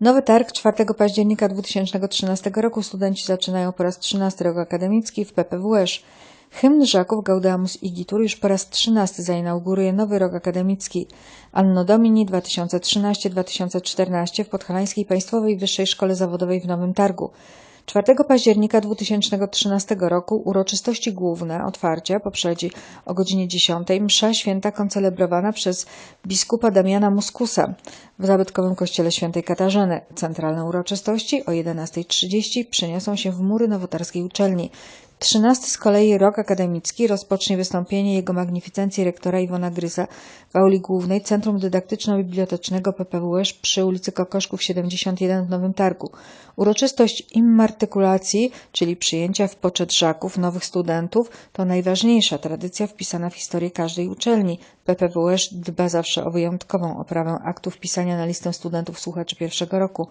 Nowy targ 4 października 2013 roku studenci zaczynają po raz 13 rok akademicki w PPWesz. Hymn Żaków Gaudeamus Igitur już po raz 13 zainauguruje nowy rok akademicki Anno Domini 2013-2014 w Podhalańskiej Państwowej Wyższej Szkole Zawodowej w Nowym Targu. 4 października 2013 roku uroczystości główne otwarcia poprzedzi o godzinie 10 msza święta koncelebrowana przez biskupa Damiana Muskusa w zabytkowym kościele świętej Katarzyny. Centralne uroczystości o 11.30 przeniosą się w mury nowotarskiej uczelni. 13 z kolei rok akademicki rozpocznie wystąpienie jego magnificencji rektora Iwona Gryza w auli głównej Centrum Dydaktyczno-Bibliotecznego PPWesz przy ulicy Kokoszków 71 w Nowym Targu. Uroczystość immartykulacji, czyli przyjęcia w poczet żaków nowych studentów, to najważniejsza tradycja wpisana w historię każdej uczelni. PPWesz dba zawsze o wyjątkową oprawę aktów wpisania na listę studentów słuchaczy pierwszego roku.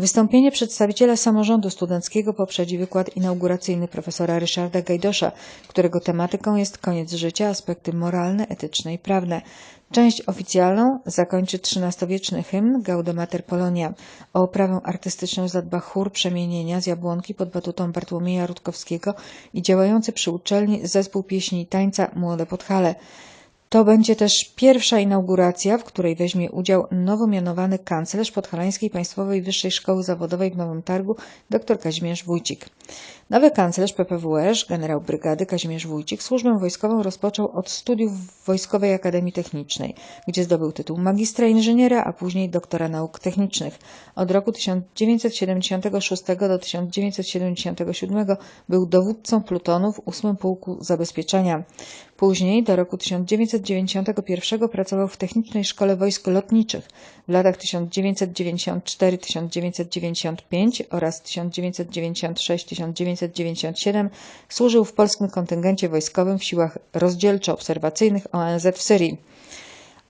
Wystąpienie przedstawiciela samorządu studenckiego poprzedzi wykład inauguracyjny profesora Ryszarda Gajdosza, którego tematyką jest koniec życia, aspekty moralne, etyczne i prawne. Część oficjalną zakończy XIII-wieczny hymn Gaudemater Polonia. O oprawę artystyczną zadba chór przemienienia z Jabłonki pod batutą Bartłomieja Rutkowskiego i działający przy uczelni zespół pieśni i tańca Młode Podhale. To będzie też pierwsza inauguracja, w której weźmie udział nowo mianowany kanclerz Podhalańskiej Państwowej Wyższej Szkoły Zawodowej w Nowym Targu dr Kazimierz Wójcik. Nowy kanclerz PPWesz, generał brygady Kazimierz Wójcik, służbę wojskową rozpoczął od studiów w Wojskowej Akademii Technicznej, gdzie zdobył tytuł magistra inżyniera, a później doktora nauk technicznych. Od roku 1976 do 1977 był dowódcą plutonu w 8 Pułku Zabezpieczenia. Później do roku 1991 pracował w Technicznej Szkole Wojsk Lotniczych. W latach 1994-1995 oraz 1996-1997 służył w polskim kontyngencie wojskowym w siłach rozdzielczo-obserwacyjnych ONZ w Syrii.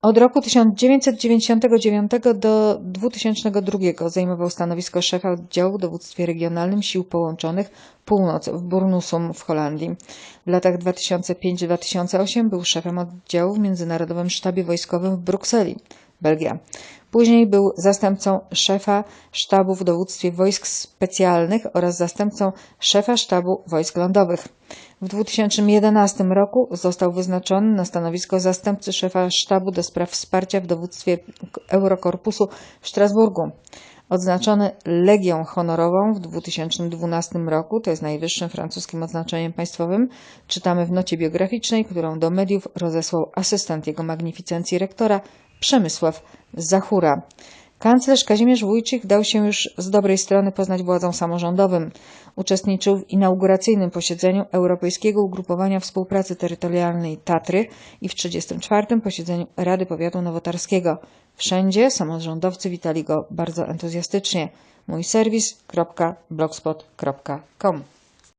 Od roku 1999 do 2002 zajmował stanowisko szefa oddziału w dowództwie regionalnym Sił Połączonych Północ w Burnusum w Holandii. W latach 2005-2008 był szefem oddziału w Międzynarodowym Sztabie Wojskowym w Brukseli, Belgia. Później był zastępcą szefa sztabu w dowództwie wojsk specjalnych oraz zastępcą szefa sztabu wojsk lądowych. W 2011 roku został wyznaczony na stanowisko zastępcy szefa sztabu do spraw wsparcia w dowództwie Eurokorpusu w Strasburgu. Odznaczony Legią Honorową w 2012 roku, to jest najwyższym francuskim odznaczeniem państwowym, czytamy w nocie biograficznej, którą do mediów rozesłał asystent jego magnificencji rektora Przemysław Zachura. Kanclerz Kazimierz Wójcik dał się już z dobrej strony poznać władzom samorządowym. Uczestniczył w inauguracyjnym posiedzeniu Europejskiego Ugrupowania Współpracy Terytorialnej Tatry i w 34. posiedzeniu Rady Powiatu Nowotarskiego. Wszędzie samorządowcy witali go bardzo entuzjastycznie. mój serwis.blogspot.com